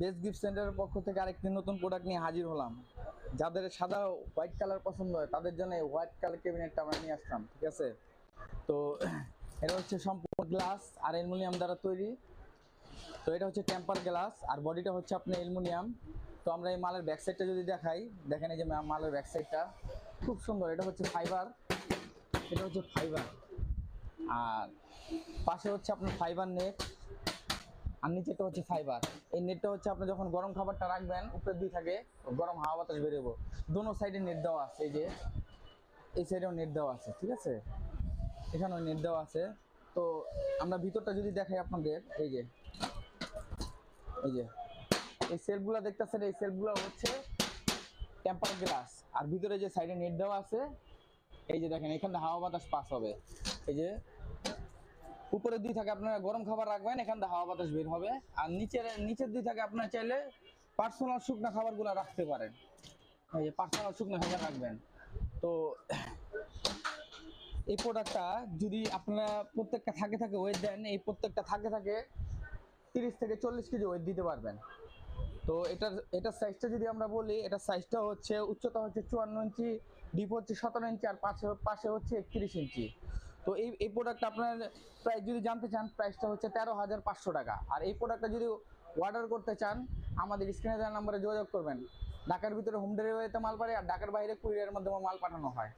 Best gift সেন্টারের পক্ষ থেকে আরেকটি নতুন প্রোডাক্ট নিয়ে হাজির হলাম। যাদের সাদা হোয়াইট কালার পছন্দ হয়, তাদের জন্য হোয়াইট কালার ক্যাবিনেটটা আমরা নিয়ে আসলাম, ঠিক আছে? তো, এটা হচ্ছে সম্পূর্ণ গ্লাস আর অ্যালুমিনিয়াম দ্বারা তৈরি। তো এটা হচ্ছে টেম্পার গ্লাস আর বডিটা হচ্ছে আপনার অ্যালুমিনিয়াম। তো আমরা এই মালের ব্যাক সাইডটা যদি দেখাই, দেখেন এই যে মালের ব্যাক সাইডটা খুব সুন্দর, এটা হচ্ছে ফাইবার এটা হচ্ছে ফাইবার আর পাশে হচ্ছে আপনার ফাইবার নেট আর নিচেটা হচ্ছে ফাইবার এই নেটটা হচ্ছে আপনি যখন গরম খাবারটা রাখবেন, উপরের দুই থাকে, গরম হাওয়া বাতাস বেরোবো দোনো সাইডে নেট দেওয়া আছে, এই যে। এই সাইডেও নেট দেওয়া আছে, ঠিক আছে? এখানেও নেট দেওয়া আছে। তো আমরা ভিতরটা যদি দেখাই আপনাদের, এই যে। এই যে। এই সেলফগুলো দেখতেছেন, এই সেলফগুলো হচ্ছে টেম্পার গ্লাস আর ভিতরে যে সাইডে নেট দেওয়া আছে, এই যে দেখেন, এখানে হাওয়া বাতাস পাস হবে। এই যে উপরের দুই থাকে আপনারা গরম খাবার রাখবেন, এখান থেকে হাওয়া বাতাস বের হবে। আর নিচের নিচের দুই থাকে আপনারা চাইলে পার্সোনাল শুকনো খাবারগুলো রাখতে পারেন। এই পার্সোনাল শুকনো খাবার রাখবেন। তো এই প্রোডাক্টটা যদি আপনারা প্রত্যেকটা থাকে থাকে ওয়েট দেন, এই প্রত্যেকটা থাকে থাকে তিরিশ থেকে চল্লিশ কেজি ওয়েট দিতে পারবেন। তো এটার এটার সাইজটা যদি আমরা বলি, এটার সাইজটা হচ্ছে, উচ্চতা হচ্ছে চুয়ান্ন ইঞ্চি ডিপ হচ্ছে সতেরো ইঞ্চি, আর পাশে পাশে হচ্ছে একত্রিশ ইঞ্চি। তো এই এই প্রোডাক্ট আপনার প্রাইস যদি জানতে চান প্রাইসটা হচ্ছে তেরো হাজার পাঁচশো টাকা। আর এই প্রোডাক্টটা যদি অর্ডার করতে চান, আমাদের স্ক্রিনে দেওয়া নাম্বারে যোগাযোগ করবেন। ঢাকার ভিতরে হোম ডেলিভারিতে মাল পারে আর ঢাকার বাইরে কুরিয়ারের মাধ্যমে মাল পাঠানো হয়।